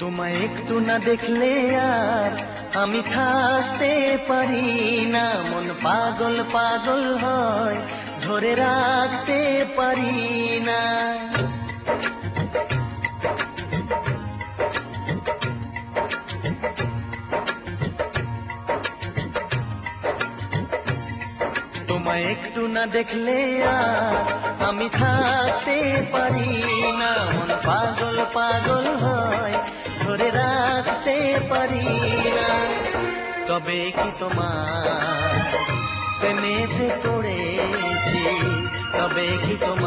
তোমায় একটু না দেখলে আর আমি থাকতে পারি না। মন পাগল পাগল হয়, ধরে রাখতে পারি না। তোমায় একটু না দেখলে আর আমি থাকতে পারি না। মন পাগল পাগল হয় ধরে রাখতে পারি না। তবে কি তোমার প্রেমেতে পড়েছি? তবে কি তোমার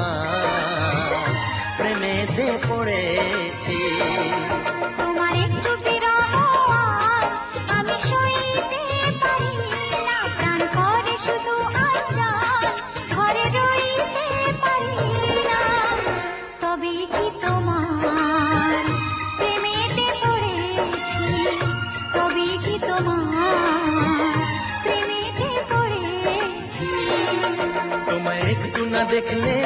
না দেখলে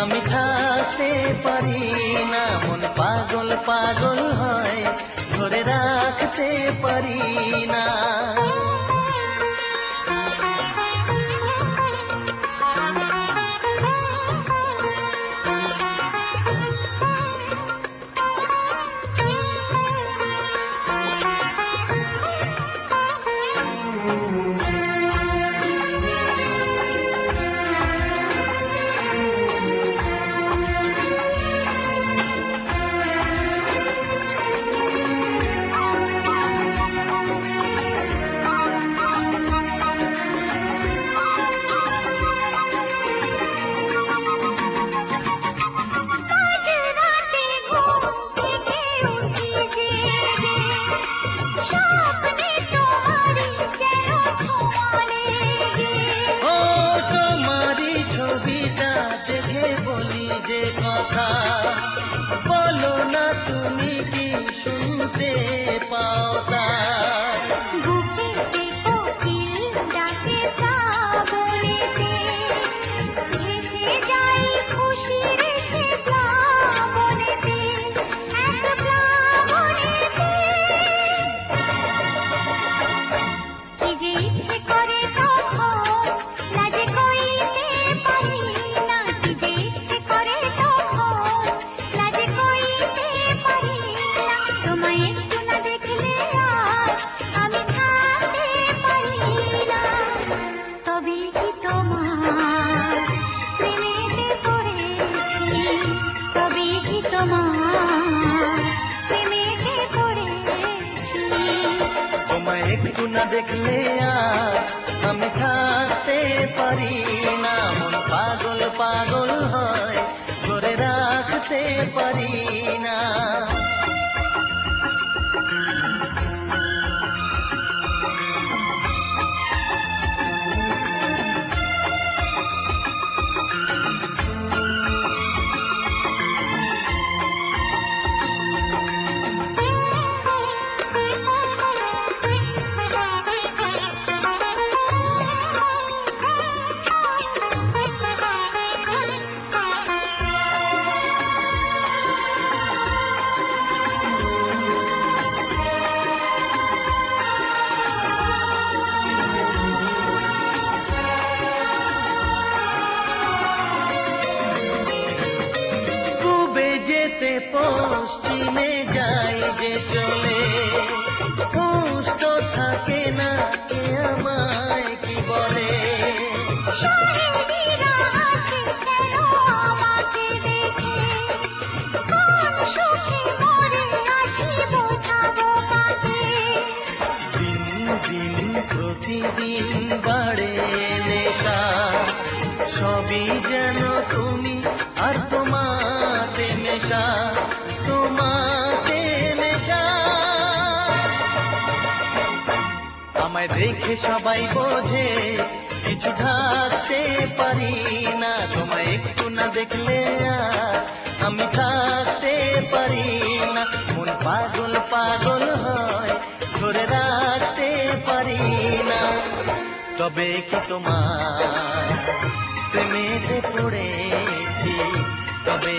আমি থাকতে পারি না। মন পাগল পাগল হয় ধরে রাখতে পারি না। কথা। বলো না তুমি কি শুনতে না দেখলে আমি থাকতে পারি না। মন পাগল পাগল হয় ধরে রাখতে পারি না। যেতে পশ্চিমে যাই যে চলে। তো থাকে না কে আমায় কি বলে? প্রতিদিন বাড়ে নেশা। সবই যেন তুমি আর নেশা তোমাতে আমায় দেখে সবাই বোঝে, কিছু ঢাকতে পারি না। তোমায় একটু না দেখলে আমি থাকতে পারি না। মন পাগল পাগল হয়, ধরে রাখতে পারি না। তবে কি তোমার প্রেমেতে পড়েছি, তবে